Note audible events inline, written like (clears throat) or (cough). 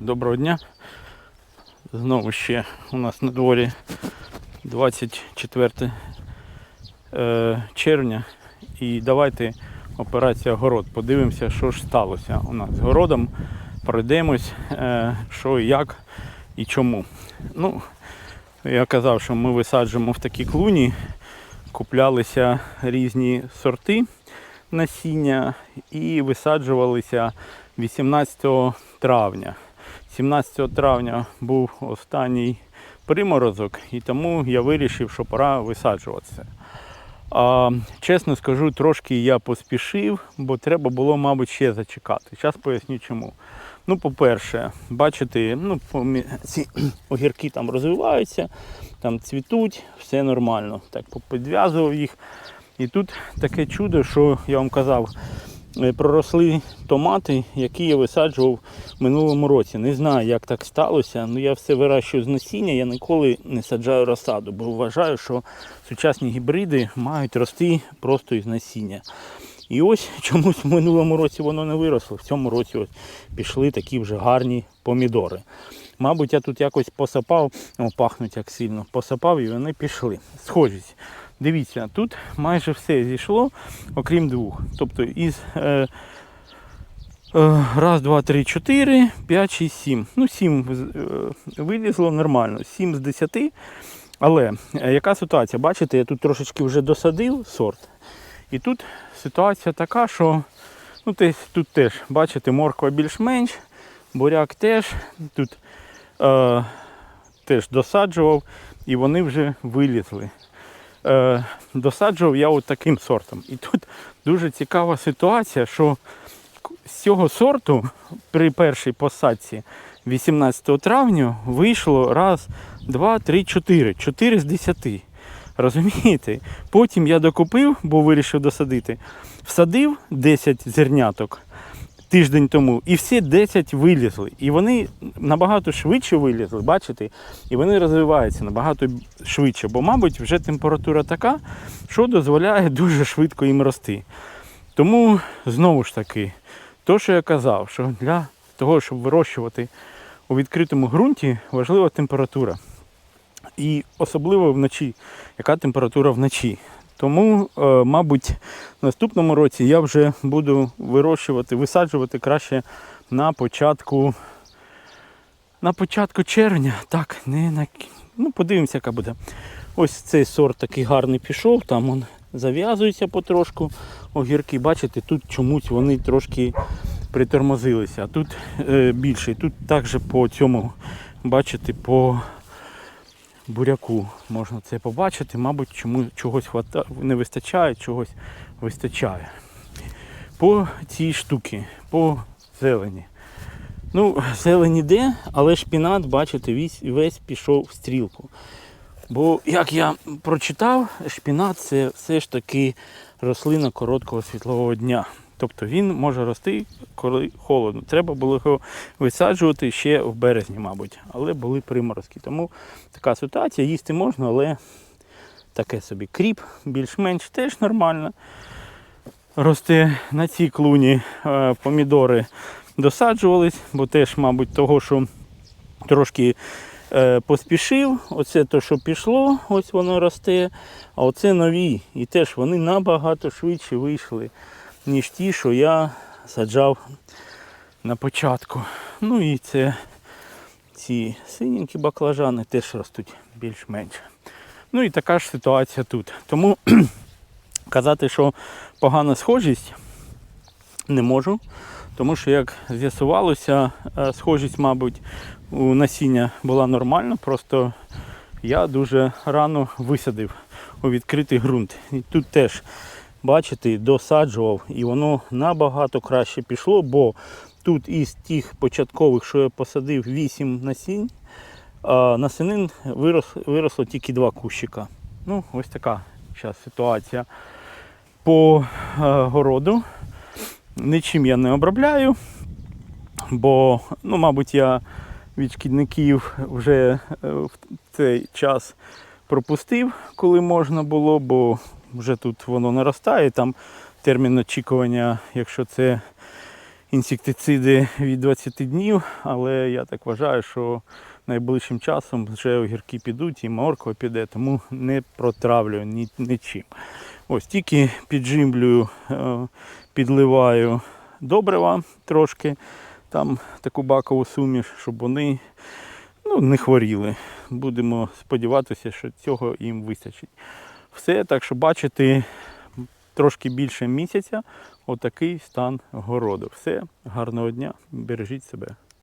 Доброго дня. Знову ще у нас на дворі 24 е, червня. І давайте операція город. Подивимося, що ж сталося у нас з городом. Пройдемось, е, що і як і чому. Ну, я казав, що ми висаджуємо в такі клуні, куплялися різні сорти насіння і висаджувалися 18 травня. 17 травня був останній приморозок, і тому я вирішив, що пора висаджуватися. А, чесно скажу, трошки я поспішив, бо треба було, мабуть, ще зачекати. Зараз поясню чому. Ну, по-перше, бачите, ну, ці (clears throat) огірки там розвиваються, там цвітуть, все нормально. Так, попідв'язував їх. І тут таке чудо, що я вам казав, проросли томати, які я висаджував в минулому році. Не знаю, як так сталося, але я все вирощую з насіння, я ніколи не саджаю розсаду, бо вважаю, що сучасні гібриди мають рости просто із насіння. І ось (laughs) чомусь в минулому році воно не виросло. В цьому році ось пішли такі вже гарні помідори. Мабуть, я тут якось посапав, о, пахнуть як сильно, посапав і вони пішли. Схожість. Дивіться, тут майже все зійшло, окрім двох. Тобто із е, е, раз, два, три, чотири, п'ять, шість, сім. Ну, сім е, вилізло нормально, сім з десяти. Але е, яка ситуація? Бачите, я тут трошечки вже досадив сорт. І тут ситуація така, що ну, тут теж, бачите, морква більш-менш, буряк теж. Тут е, теж досаджував і вони вже вилізли. Е, досаджував я от таким сортом. І тут дуже цікава ситуація, що з цього сорту при першій посадці 18 травня вийшло раз, два, три, чотири. Чотири з десяти. Розумієте? Потім я докупив, бо вирішив досадити. Всадив 10 зерняток тиждень тому, і всі 10 вилізли. І вони набагато швидше вилізли, бачите? І вони розвиваються набагато швидше, бо, мабуть, вже температура така, що дозволяє дуже швидко їм рости. Тому знову ж таки, то, що я казав, що для того, щоб вирощувати у відкритому ґрунті, важлива температура. І особливо вночі, яка температура вночі. Тому, е, мабуть, в наступному році я вже буду вирощувати, висаджувати краще на початку, на початку червня. Так, не на ну, подивимося, яка буде. Ось цей сорт такий гарний пішов, там он зав'язується потрошку. Огірки, бачите, тут чомусь вони трошки притормозилися. А тут е, більше. Тут також по цьому, бачите, по буряку можна це побачити. Мабуть, чому чогось хвата... не вистачає, чогось вистачає. По цій штуці, по зелені. Ну, зелень іде, але шпінат, бачите, весь, весь пішов в стрілку. Бо, як я прочитав, шпінат це все ж таки рослина короткого світлового дня. Тобто він може рости, коли холодно. Треба було його висаджувати ще в березні, мабуть, але були приморозки. Тому така ситуація, їсти можна, але таке собі кріп, більш-менш теж нормально. Росте на цій клуні е, помідори досаджувались, бо теж, мабуть, того, що трошки е, поспішив. Оце те, що пішло, ось воно росте. А оце нові. І теж вони набагато швидше вийшли, ніж ті, що я саджав на початку. Ну і це ці синенькі баклажани теж ростуть більш-менш. Ну і така ж ситуація тут. Тому (clears throat) казати, що погана схожість не можу. Тому що, як з'ясувалося, е, схожість, мабуть, у насіння була нормальна, просто я дуже рано висадив у відкритий ґрунт. І тут теж, бачите, досаджував, і воно набагато краще пішло, бо тут із тих початкових, що я посадив 8 насінь, а насінин вирос, виросло тільки два кущика. Ну, ось така зараз ситуація по е, городу. Нічим я не обробляю, бо, ну, мабуть, я від шкідників вже е, в цей час пропустив, коли можна було, бо вже тут воно наростає. Там термін очікування, якщо це інсектициди від 20 днів, але я так вважаю, що найближчим часом вже огірки підуть і морква піде, тому не протравлюю ні, нічим. Ось тільки піджимлюю, е, підливаю добрива трошки, там таку бакову суміш, щоб вони ну, не хворіли. Будемо сподіватися, що цього їм вистачить. Все, так що бачите, трошки більше місяця отакий стан городу. Все, гарного дня, бережіть себе.